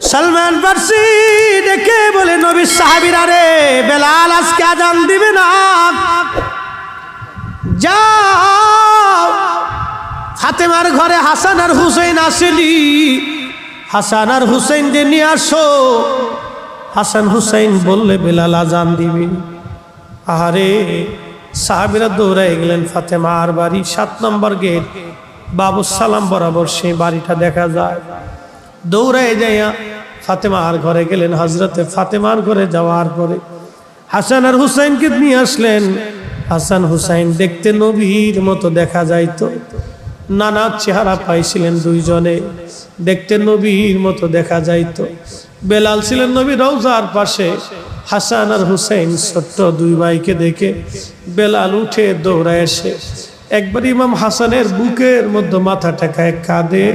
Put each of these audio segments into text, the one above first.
সালমান ফার্সি ডেকে বলে, নবী সাহাবিরা রে, বেলাল আজকে আজান দিবে না। যাও। ফাতেমার ঘরে হাসান আর হুসেন আসেনি। হাসান আর হুসেন যে নিয়ে আসো। হাসান হুসেন বললে, বেলাল আজান দিবে আহারে, সাহাবিরা দৌড়াই গেলেন ফাতেমার বাড়ি, সাত নম্বর গেট। বাবু সালাম বরাবর সেই বাড়িটা দেখা যায়। দৌড়ায় যাইয়া ফাতেমার ঘরে গেলেন। হজরতে ফাতেমার ঘরে যাওয়ার পরে হাসান আর হুসাইনকে নিয়ে আসলেন। হাসান হুসাইন দেখতে নবীর মতো দেখা যাইতো। নানা চেহারা পাইছিলেন দুইজনে, দেখতে নবীর মতো দেখা যাইতো। বেলাল ছিলেন নবী রওজার পাশে। হাসান আর হুসাইন ছোট্ট দুই ভাইকে দেখে বেলাল উঠে দৌড়ায় এসে একবার ইমাম হাসানের বুকের মধ্যে মাথা টেকায় কাঁদে।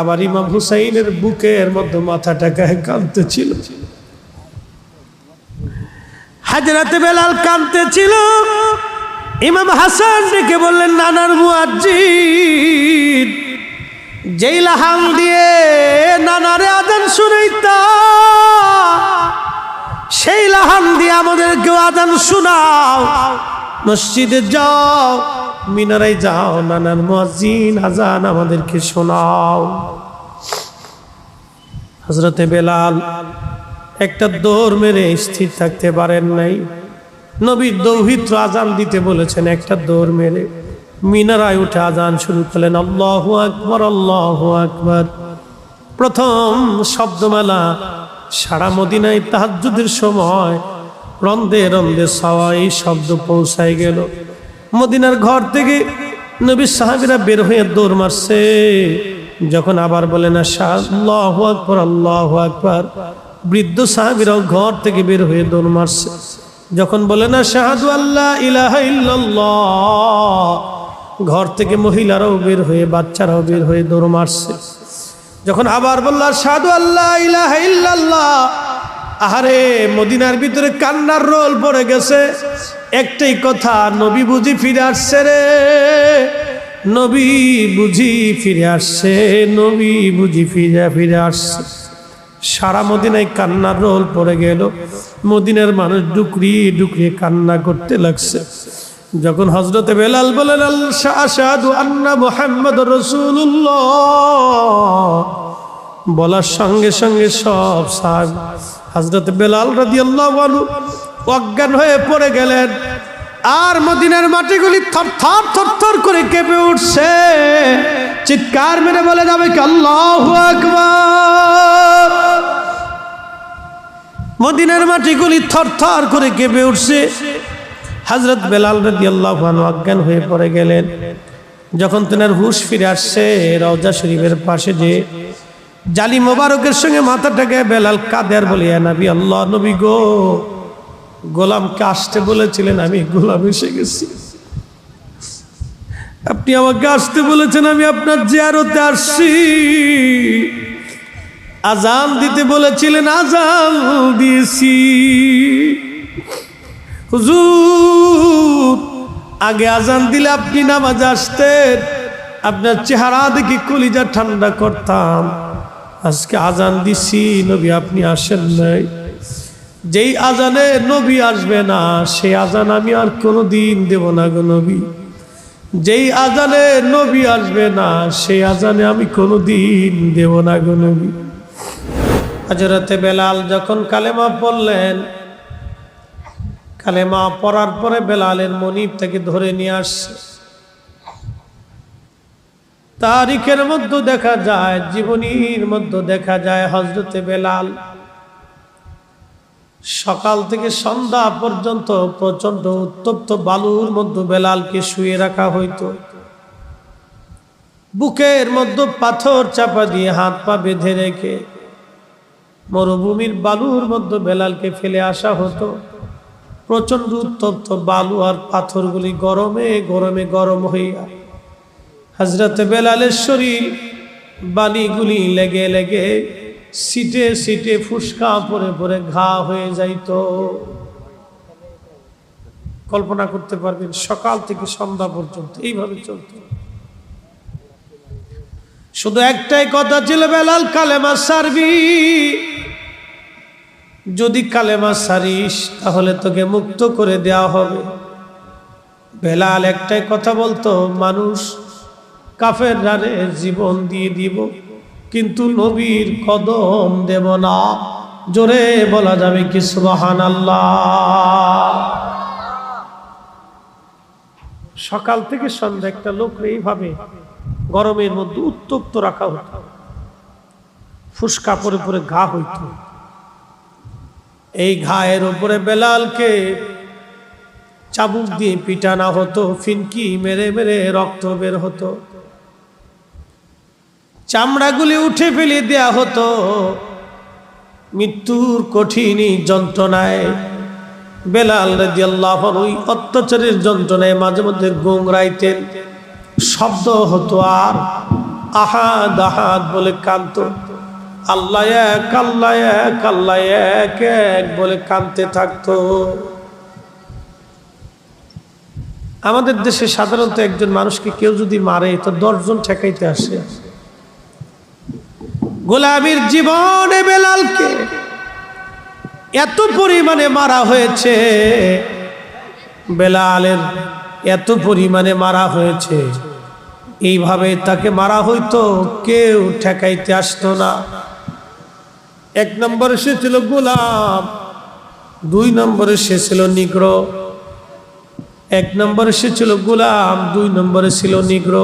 আবার ইমাম হুসাইনের বুকের মধ্যে মাথা টেকায় কাঁদতেছিল। হাজরাতে বেলাল কাঁদতেছিল। ইমাম হাসান ডেকে বললেন, নানার মুয়াজ্জিদ যেই লাহান দিয়ে নানারে আদান শুনাইতা, সেই লাহান দিয়ে আমাদেরকেও আদান শোনাও, মসজিদে যাও মিনারাই যাও, নানার মুয়াজ্জিন আজান আমাদেরকে শোনাও। হজরতে বেলাল একটা দৌড় মেরে স্থির থাকতে পারেন নাই। নবী দৌহিত্র আজান দিতে বলেছেন, একটা দৌড় মেরে মিনারায় উঠে আজান শুরু করলেন। আল্লাহ আকবর আল্লাহ আকবর। প্রথম শব্দমালা সারা মদিনায় তাহাজুদের সময় রন্দে রন্দে সবাই শব্দ পৌঁছায় গেল। মদিনার ঘর থেকে নবী সাহাবিরা বের হয়ে দৌড় মারছে। যখন আবার বলে না আকবর, আল্লাহ আকবর। বৃদ্ধ সাহাবিরাও ঘর থেকে বের হয়ে দৌড় মারছে। যখন বলে না শাহাদু আল্লাহ ইলাহা ঘর থেকে মহিলারাও বের হয়ে, বাচ্চারাও বের হয়ে দৌড় মারছে। যখন আবার বললা সাধু আল্লাহ ইলাহা ইল্লাল্লাহ। আহারে, মদিনার ভিতরে কান্নার রোল পড়ে গেছে। একটাই কথা, নবী বুঝি ফিরে আসছে রে। নবী বুঝি ফিরে আসছে, নবী বুঝি ফিরে ফিরে আসছে। সারা মদিনায় কান্নার রোল পড়ে গেল। মদিনার মানুষ ডুকরি ডুকরি কান্না করতে লাগছে। যখন হজরতে বেলাল বলেন আন্না মোহাম্মদ রসুল্লাহ বলার সঙ্গে সঙ্গে সব সাহেব হজরত বেলাল রাজি আল্লাহ অজ্ঞান হয়ে পড়ে গেলেন। আর মদিনার মাটিগুলি থর থর থর থর করে কেঁপে উঠছে। চিৎকার মেরে বলে যাবে কি, আল্লাহ আকবার! মদিনার মাটিগুলি থর থর করে কেঁপে উঠছে। হজরত বেলাল রাজি আল্লাহ অজ্ঞান হয়ে পড়ে গেলেন। যখন তেনার হুশ ফিরে আসছে, রওজা শরীফের পাশে যে জালি মোবারকের সঙ্গে মাথাটাকে বেলাল কাদের বলি নাবি, আল্লাহ, নবী গো, গোলামকে আসতে বলেছিলেন, আমি গোলাম এসে গেছি। আপনি আমাকে আসতে বলেছেন, আমি আপনার জিয়ারতে আসছি। আজান দিতে বলেছিলেন, আজান দিয়েছি। হুজুর, আগে আজান দিলে আপনি নামাজ আসতেন, আপনার চেহারা দেখি কলিজা ঠান্ডা করতাম। আজকে আজান দিছি, নবী আপনি আসেন নাই। যেই আজানে নবী আসবে না, সেই আজান আমি আর কোনো দিন দেব না গো নবী। যেই আজানে নবী আসবে না, সেই আজানে আমি কোনো দিন দেব না গো নবী। হাজরতে বেলাল যখন কালেমা পড়লেন, কালেমা পড়ার পরে বেলালের মনিব থেকে ধরে নিয়ে আসছে। তারিখের মধ্যে দেখা যায়, জীবনীর মধ্যে দেখা যায় হজরতে বেলাল। সকাল থেকে সন্ধ্যা পর্যন্ত প্রচণ্ড উত্তপ্ত বালুর মধ্যে বেলালকে শুয়ে রাখা হইত। বুকের মধ্যে পাথর চাপা দিয়ে হাত পা বেঁধে রেখে মরুভূমির বালুর মধ্যে বেলালকে ফেলে আসা হতো। প্রচণ্ড উত্তপ্ত বালু আর পাথরগুলি গরমে গরমে গরম হইয়া হজরত বেলালের শরীর বালিগুলি লেগে লেগে সিটে সিটে ফুসকা পরে পরে ঘা হয়ে যাইত। কল্পনা করতে পারবেন, সকাল থেকে সন্ধ্যা পর্যন্ত এইভাবে চলত। শুধু একটাই কথা ছিল, বেলাল, কালেমা সারবি। যদি কালেমা সারিস, তাহলে তোকে মুক্ত করে দেওয়া হবে। বেলাল একটাই কথা বলতো, মানুষ কাফের রানে জীবন দিয়ে দিব, কিন্তু নবীর কদম দেব না। জোরে বলা যাবে কি সুবাহান আল্লাহ সকাল থেকে সন্ধ্যা একটা লোক এইভাবে গরমের মধ্যে উত্তপ্ত রাখা হতো। ফুসকা পরে পরে ঘা হইত। এই ঘায়ের উপরে বেলালকে চাবুক দিয়ে পিটানো হতো, ফিনকি মেরে মেরে রক্ত বের হতো। চামড়াগুলি উঠে ফেলে দেয়া হতো। মৃত্যুর কঠিন যন্ত্রণায় বেলাল রাজি আল্লাহ ওই অত্যাচারের যন্ত্রণায় মাঝে মধ্যে গোংরাইতেন শব্দ হতো আর আহাদ আহাদ বলে কান্ত আল্লাহ এক আল্লাহ এক আল্লাহ এক এক বলে কানতে থাকতো। আমাদের দেশে সাধারণত একজন মানুষকে কেউ যদি মারে, তো দশজন ঠেকাইতে আসে। গোলামীর জীবনে বেলালকে এত পরিমাণে মারা হয়েছে, বেলালের এত পরিমাণে মারা হয়েছে, এইভাবে তাকে মারা হইতো, কেউ ঠেকাইতে আসতো না। এক নম্বরে সে ছিল গোলাম, দুই নম্বরে সে ছিল নিগ্র, এক নম্বরে সে ছিল গোলাম, দুই নম্বরে ছিল নিগ্র।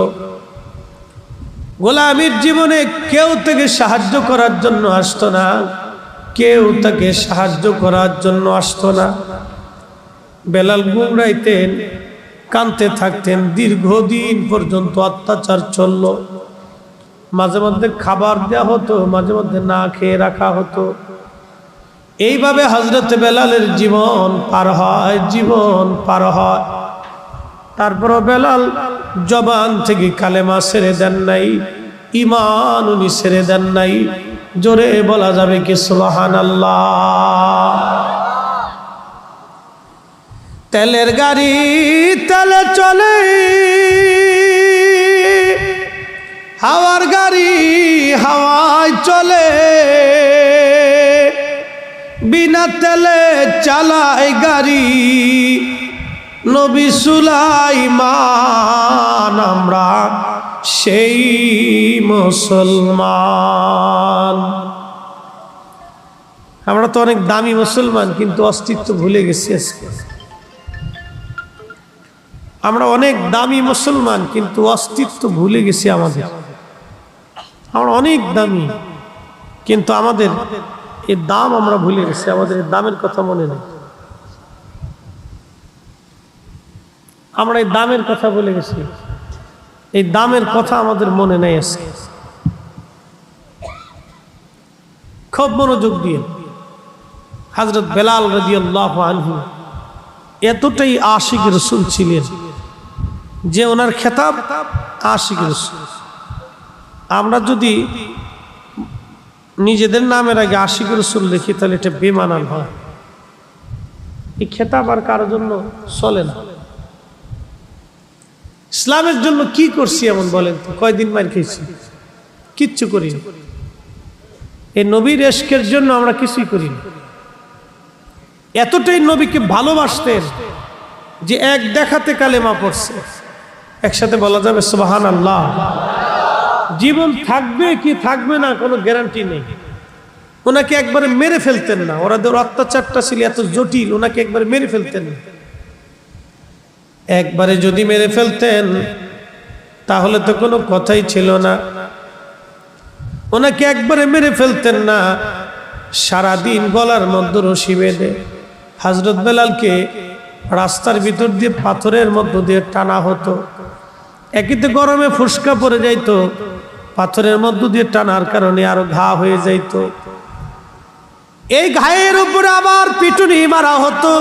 গোলামীর জীবনে কেউ তাকে সাহায্য করার জন্য আসতো না। কেউ তাকে সাহায্য করার জন্য আসতো না। বেলাল গুমরাইতেন কানতে থাকতেন, দীর্ঘদিন পর্যন্ত অত্যাচার চলল। মাঝে মধ্যে খাবার দেওয়া হতো, মাঝে মধ্যে না খেয়ে রাখা হতো। এইভাবে হজরত বেলালের জীবন পার হয়, জীবন পার হয়। তারপরও বেলাল জবান থেকে কালেমা সেরে দেন নাই ইমান উনি সেরে দেন নাই। জোরে বলা যাবে কি আল্লাহ তেলের গাড়ি তেলে চলে। হাওয়ার গাড়ি হাওয়ায় চলে। বিনা তেলে চালায় গাড়ি। নবী সুলাইমান, আমরা সেই মুসলমান। আমরা তো অনেক দামি মুসলমান, কিন্তু অস্তিত্ব ভুলে গেছি আজকে। আমরা অনেক দামি মুসলমান, কিন্তু অস্তিত্ব ভুলে গেছি আমাদের। আমরা অনেক দামি, কিন্তু আমাদের এই দাম আমরা ভুলে গেছি, আমাদের দামের কথা মনে নেই। আমরা এই দামের কথা বলে গেছি। এই দামের কথা আমাদের মনে নেই আজকে। খুব মনোযোগ দিয়ে হাজরত বেলাল রাজিয়াল্লাহ আনহু এতটাই আশিক রসুল ছিলেন যে ওনার খেতাব আশিক রসুল। আমরা যদি নিজেদের নামের আগে আশিক রসুল লিখি, তাহলে এটা বেমানান হয়। এই খেতাব আর কারোর জন্য চলে না। ইসলামের জন্য কি করছি এমন বলেন কয়দিন মার খেয়েছি? কিচ্ছু করি এই নবীর এশকের জন্য আমরা কিছুই করি না। এতটাই নবীকে ভালোবাসতেন যে এক দেখাতে কালেমা পড়ছে। একসাথে বলা যাবে সুবাহান আল্লাহ জীবন থাকবে কি থাকবে না কোনো গ্যারান্টি নেই। ওনাকে একবারে মেরে ফেলতেন না। ওরাদের অত্যাচারটা ছিল এত জটিল, ওনাকে একবারে মেরে ফেলতেন না। একবারে যদি মেরে ফেলতেন, তাহলে তো কোনো কথাই ছিল না। ওনাকে একবারে মেরে ফেলতেন না। সারাদিন গলার মধ্যে রশি বেঁধে হাজরত বেলালকে রাস্তার ভিতর দিয়ে পাথরের মধ্য দিয়ে টানা হতো। একইতে গরমে ফুসকা পড়ে যাইত, পাথরের মধ্য দিয়ে টানার কারণে আরও ঘা হয়ে যাইতো। এই ঘায়ের উপরে আবার পিটুনি মারা হতো।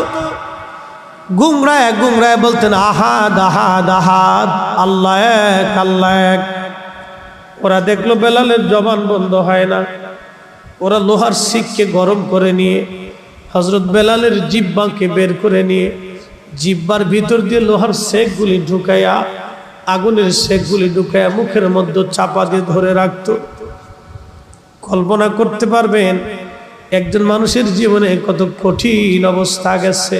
গুমরায় গুমরায় বলতেন, আহাদ আহাদ আহাদ, আল্লাহ এক আল্লাহ এক। ওরা দেখল বেলালের জবান বন্ধ হয় না। ওরা লোহার শিখকে গরম করে নিয়ে হজরত বেলালের জিব্বাকে বের করে নিয়ে, জিব্বার ভিতর দিয়ে লোহার শেখগুলি ঢুকাইয়া, আগুনের শেখগুলি ঢুকায় মুখের মধ্যে চাপা দিয়ে ধরে রাখতো। কল্পনা করতে পারবেন, একজন মানুষের জীবনে কত কঠিন অবস্থা গেছে।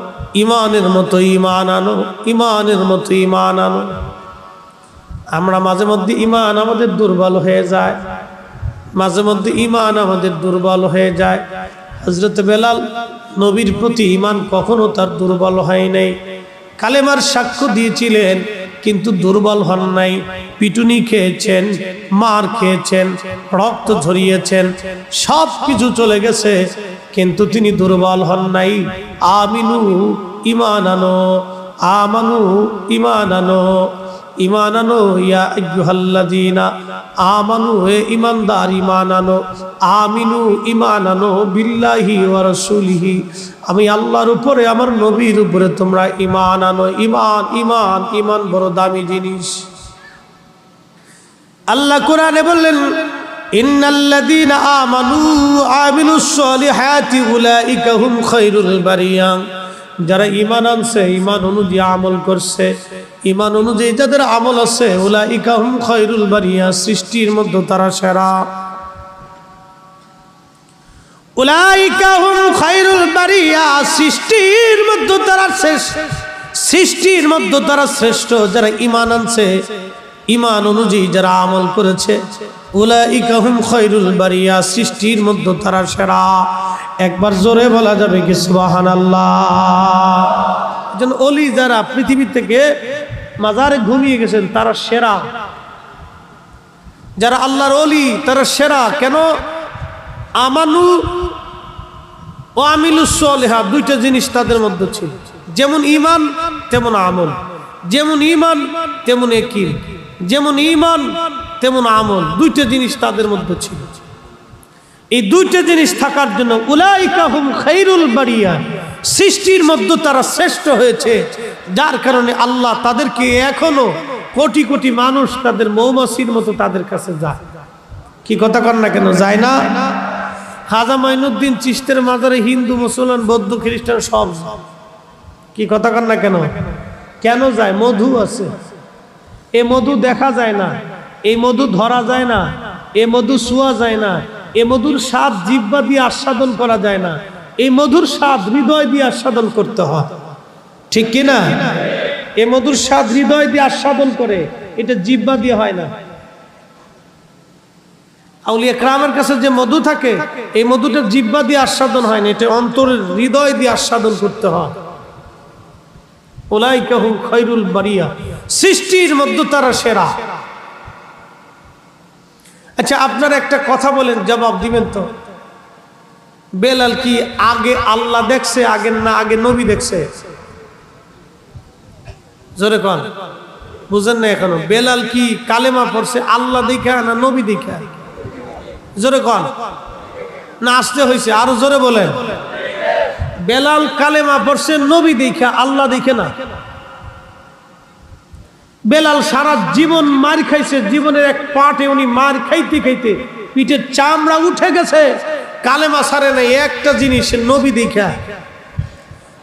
ইমানের মতো ইমান আনো, ইমানের মতো ইমান আনো। আমরা মাঝে মধ্যে ইমান আমাদের দুর্বল হয়ে যায়, মাঝে মধ্যে ইমান আমাদের দুর্বল হয়ে যায়। হজরত বেলাল নবীর প্রতি ইমান কখনো তার দুর্বল হয় নাই। কালেমার সাক্ষ্য দিয়েছিলেন, কিন্তু দুর্বল হন নাই। পিটুনি খেয়েছেন, মার খেয়েছেন, রক্ত ঝরিয়েছেন সব কিছু চলে গেছে। কিন্তু তিনি দুর্বল হন নাই। আমিনু ইমান আনো। আমানু ইমান আনো। ইমান আনো, ইয়া আইয়ুহাল্লাযীনা আমানু, হে ইমানদার ইমান আনো। আমিনু ইমান আনো, বিল্লাহি ওয়া রাসূলিহি। আমি আল্লাহর উপরে, আমার নবীর উপরে তোমরা ইমান আনো। ইমান ইমান ইমান বড় দামি জিনিস। আল্লাহ কোরআনে বললেন সলিহাতি যারা ইমান আনছে ইমান অনুযায়ী আমল করছে ইমান অনুযায়ী যাদের আমল আছে ওলা ইকাহুম খয়রুল বারিয়া, সৃষ্টির মধ্যে তারা সেরা। খায়রুল বারিয়া, সৃষ্টির তারা সৃষ্টির শ্রেষ্ঠ। যারা ইমান আনছে ইমান অনুযায়ী যারা আমল করেছে উলাইকাহুম সৃষ্টির মধ্যে তারা সেরা। একবার জোরে বলা যাবে কি একজন অলি যারা পৃথিবী থেকে মাজারে ঘুমিয়ে গেছেন, তারা সেরা। যারা আল্লাহর অলি, তারা সেরা। কেন? আমানু ও আমিলুসলেহা দুইটা জিনিস তাদের মধ্যে ছিল। যেমন ইমান তেমন আমল। যেমন ইমান তেমন একির যেমন ইমান তেমন আমল দুইটা জিনিস তাদের মধ্যে ছিল। এই দুইটা জিনিস থাকার জন্য উলাইকাহুম খাইরুল বাড়িয়া সৃষ্টির মধ্যে তারা শ্রেষ্ঠ হয়েছে, যার কারণে আল্লাহ তাদেরকে এখনও কোটি কোটি মানুষ তাদের মৌমাছির মতো তাদের কাছে যায়। কি কথা কর না কেন, যায় না? খাজা মাইনুদ্দিন চিস্তের মাজারে হিন্দু, মুসলমান, বৌদ্ধ, খ্রিস্টান সব কি কথা কর না কেন? কেন যায়? মধু আছে। এ মধু দেখা যায় না। এই মধু ধরা যায় না, এ মধু শোয়া যায় না, এ মধুর স্বাদ জিব্বা দিয়ে আস্বাদন করা যায় না এই মধুর স্বাদ হৃদয় দিয়ে আস্বাদন করতে হয়। ঠিক কি না? এ মধুর স্বাদ হৃদয় দিয়ে আস্বাদন করে, এটা জিব্বা দিয়ে হয় না। আউলিয়া ক্রামের কাছে যে মধু থাকে, এই মধুটা জিব্বা দিয়ে আস্বাদন হয় না, এটা অন্তরের হৃদয় দিয়ে আস্বাদন করতে হয়। ওলাইকাহু খৈরুল বারিয়া, সৃষ্টির মধ্যে তারা সেরা। আচ্ছা আপনার একটা কথা বলেন, জবাব দিবেন তো। বেলাল কি আগে আল্লাহ দেখছে, আগে না আগে নবী দেখছে? জোরে কন। বুঝেন না এখনও। বেলাল কি কালেমা পড়ছে, আল্লাহ দেখা না নবী দেখা? জোরে কন। না, আসতে হয়েছে আরও জোরে বলেন। বেলাল কালেমা পড়ছে, নবী দেখা, আল্লাহ দেখে না? বেলাল সারা জীবন মার খাইছে, জীবনের এক পাটে উনি মার খাইতে খাইতে পিঠের চামড়া উঠে গেছে। কালেমা সারে নাই, একটা জিনিস নবী দেখা।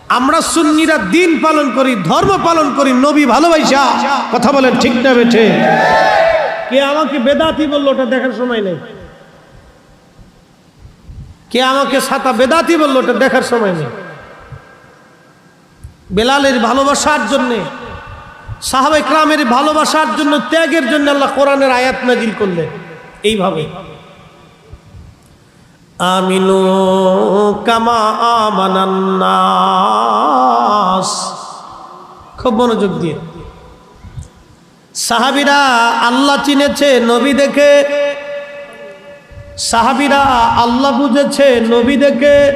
আমরা সুন্নিরা দিন পালন করি, ধর্ম পালন করি, নবী ভালোবাসা। কথা বলেন ঠিক না বেঠে? কে আমাকে বেদাতি বলল, ওটা দেখার সময় নেই। কে আমাকে সাতা বেদাতি বলল, ওটা দেখার সময় নেই। বেলালের ভালোবাসার জন্যে সাহাবে ক্রামের ভালোবাসার জন্য, ত্যাগের জন্য আল্লাহ কোরআনের আয়াত নাজিল করলেন। এইভাবে। আমিনু কামা আমানান্নাস। খুব মনোযোগ দিয়ে। সাহাবিরা আল্লাহ চিনেছে, নবী দেখে। সাহাবিরা আল্লাহ বুঝেছে, নবী দেখে।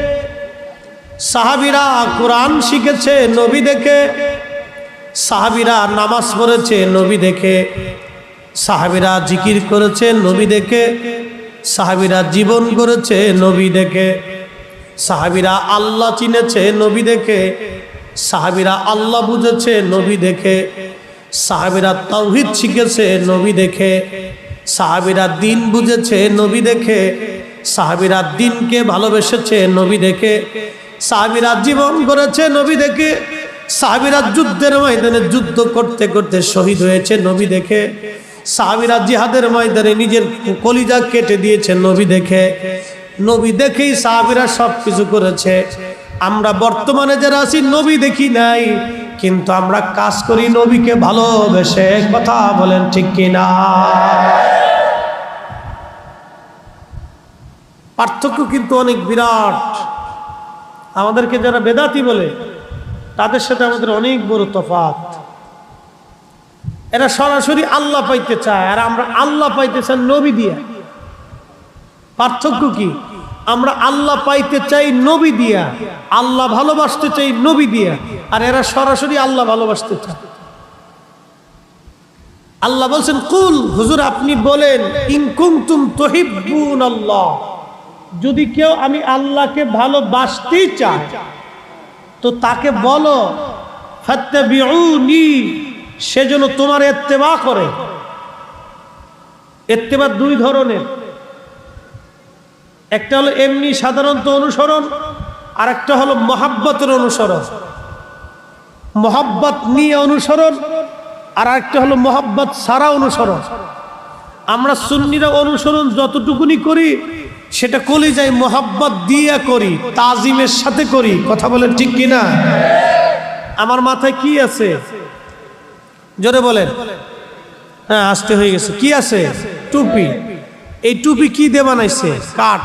সাহাবিরা কোরআন শিখেছে, নবী দেখে। সাহাবিরা নামাজ পড়েছে, নবী দেখে। সাহাবিরা জিকির করেছে, নবী দেখে। সাহাবিরা জীবন করেছে, নবী দেখে। সাহাবিরা আল্লাহ চিনেছে, নবী দেখে। সাহাবিরা আল্লাহ বুঝেছে, নবী দেখে। সাহাবিরা তৌহিদ শিখেছে, নবী দেখে। সাহাবিরা দিন বুঝেছে, নবী দেখে। সাহাবিরা দিনকে ভালোবেসেছে, নবী দেখে। সাহাবিরা জীবন করেছে, নবী দেখে। সাহাবিরা যুদ্ধের ময়দানে যুদ্ধ করতে করতে শহীদ হয়েছে নবী দেখে। সাহাবিরা জিহাদের ময়দানে নিজের কলিজা কেটে দিয়েছে নবী দেখে। নবী দেখেই সাহাবিরা সব কিছু করেছে। আমরা বর্তমানে যারা আছি, নবী দেখি নাই। কিন্তু আমরা কাজ করি নবীকে ভালোবেসে। কথা বলেন ঠিক কিনা? পার্থক্য কিন্তু অনেক বিরাট। আমাদেরকে যারা বেদাতি বলে তাদের সাথে আমাদের অনেক বড় তফাত এরা সরাসরি আল্লাহ পাইতে চায়, আর আমরা আল্লাহ পাইতে চাই নবী দিয়া। পার্থক্য কি? আমরা আল্লাহ পাইতে চাই নবী দিয়া, আল্লাহ ভালোবাসতে চাই নবী দিয়া, আর এরা সরাসরি আল্লাহ ভালোবাসতে চায়। আল্লাহ বলছেন, কুল, হুজুর, আপনি বলেন ইনকুমতুম তহিবুন আল্লাহ যদি কেউ আমি আল্লাহকে ভালোবাসতেই চায় তো তাকে বলো, ফাত্তাবিউনি সেজন্য তোমার এত্তেবা করে। এত্তেবা দুই ধরনের। একটা হলো এমনি সাধারণত অনুসরণ আর একটা হলো মহাব্বতের অনুসরণ। মহাব্বত নিয়ে অনুসরণ, আর একটা হলো মহাব্বত সারা অনুসরণ। আমরা সুন্নিরা অনুসরণ যতটুকুনি করি সেটা কলি যাই মোহাব্বত দিয়ে করি, তাজিমের সাথে করি, কথা বলেন ঠিক কিনা? আমার মাথায় কি আছে? জোরে বলেন। হ্যাঁ আসতে হয়ে গেছে। কি আছে? টুপি। এই টুপি কি দিয়ে বানাইছে? কাঠ।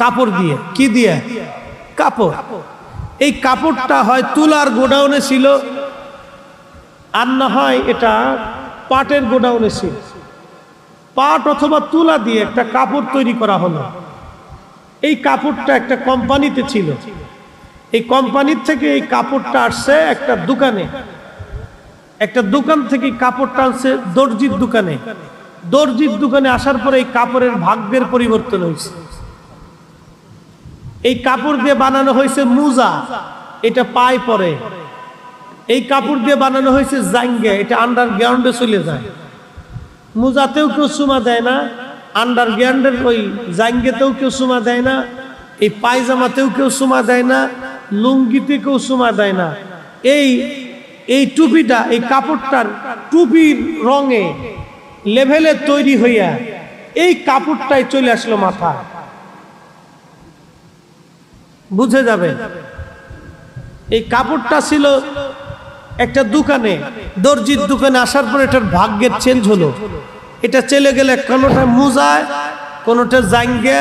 কাপড় দিয়ে। কি দিয়ে? কাপড়। এই কাপড়টা হয় তুলার গোডাউনে ছিল, আর না হয় এটা পাটের গোডাউনে ছিল। পাট অথবা তুলা দিয়ে একটা কাপড় তৈরি করা হলো। এই কাপড়টা একটা কোম্পানিতে ছিল। এই কোম্পানির থেকে এই কাপড়টা আসছে একটা দোকানে। একটা দোকান থেকে কাপড়টা আনছে দর্জির দোকানে। দর্জির দোকানে আসার পরে এই কাপড়ের ভাগ্যের পরিবর্তন হয়েছে। এই কাপড় দিয়ে বানানো হয়েছে মুজা। এটা পায় পরে এই কাপড় দিয়ে বানানো হয়েছে জাঙ্গে এটা আন্ডার গ্রাউন্ডে চলে যায়। মুজাতেও কেউ সুমা দেয় না আন্ডার গ্রাউন্ডের ওই জাঙ্গেতেও কেউ সুমা দেয় না, এই পায়জামাতেও কেউ সুমা দেয় না, লুঙ্গিতে কেউ সুমা দেয় না। এই এই টুপিটা, এই কাপড়টার টুপির রঙে লেভেলে তৈরি হইয়া এই কাপড়টাই চলে আসলো মাথা বুঝে যাবে? এই কাপড়টা ছিল একটা দোকানে, দর্জির দোকানে আসার পর এটার ভাগ্যের চেঞ্জ হলো। এটা চলে গেলে কোনোটা মোজায়, কোনোটা জাঙ্গে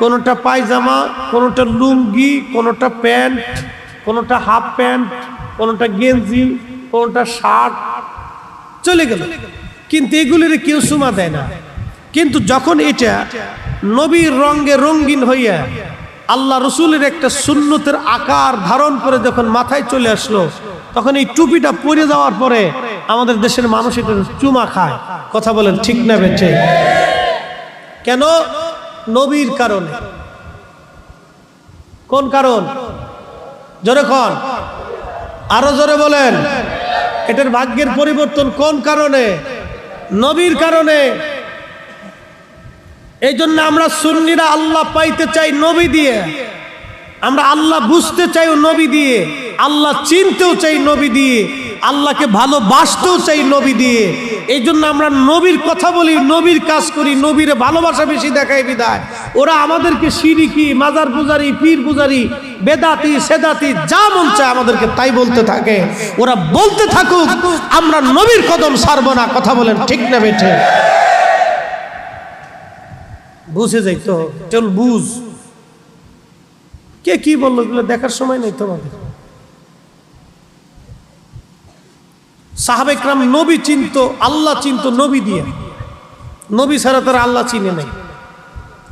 কোনোটা পায়জামা, কোনোটা লুঙ্গি, কোনোটা প্যান্ট, কোনোটা হাফ প্যান্ট, কোনোটা গেঞ্জি, কোনোটা শার্ট, চলে গেল। কিন্তু এগুলির কেউ সুমা দেয় না। কিন্তু যখন এটা নবীর রঙে রঙিন হইয়া আল্লাহ রসুলের একটা সুন্নতের আকার ধারণ করে যখন মাথায় চলে আসলো তখন এই টুপিটা পরে যাওয়ার পরে আমাদের দেশের মানুষ এটা চুমা খায়। কথা বলেন ঠিক না বেঠে? কেন? নবীর কারণে। কোন কারণ? জোরে কন। আরও জোরে বলেন। এটার ভাগ্যের পরিবর্তন কোন কারণে? নবীর কারণে। এই জন্য আমরা সুন্নিরা আল্লাহ পাইতে চাই নবী দিয়ে। আমরা আল্লাহ বুঝতে চাই নবী দিয়ে। আল্লাহ চিনতেও চাই নবী দিয়ে, আল্লাহকে ভালোবাসতেও চাই নবী দিয়ে। এই জন্য আমরা নবীর কথা বলি, নবীর কাজ করি, নবীর ভালোবাসা বেশি দেখায় বিদায়। ওরা আমাদেরকে সিরিকি, মাজার পূজারি, পীর পূজারি, বেদাতি, সেদাতি, যা মন চায় আমাদেরকে তাই বলতে থাকে। ওরা বলতে থাকুক, আমরা নবীর কদম সারবো না, কথা বলেন ঠিক না বেঠে। বুঝে যাই তো চল বুঝ। কে কি বলল দেখার সময় নেই তোমাদের। সাহাবেকরাম নবী চিনত, আল্লাহ চিনত, নবী দিয়ে। নবী ছাড়া তারা আল্লাহ চিনে নাই।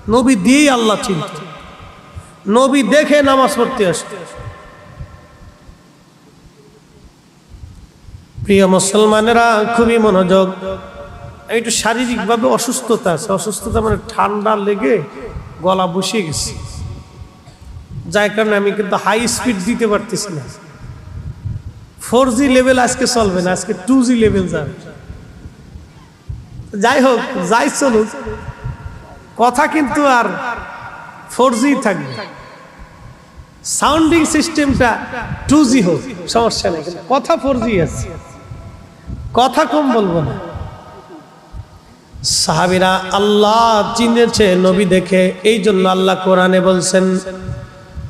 নবী দিয়েই আল্লাহ চিনত। নবী দেখে নামাজ পড়তে আসত। প্রিয় মুসলমানেরা, খুবই মনোযোগ। একটু শারীরিকভাবে অসুস্থতা আছে। অসুস্থতা মানে ঠান্ডা লেগে গলা বসে গেছে। যার কারণে আমি কিন্তু হাই স্পিড দিতে পারতেছি না। ফোর জি লেভেল আজকে চলবে না, আজকে টু জি লেভেল যাবে। যাই হোক, যাই চলুক, কথা কিন্তু আর ফোর জি থাকবে সাউন্ডিং সিস্টেমটা টু জি হোক, সমস্যা নেই কথা ফোর জি আছে। কথা কম বলব না। সাহাবিরা আল্লাহ চিনেছে নবী দেখে এই জন্য আল্লাহ কোরআনে বলছেন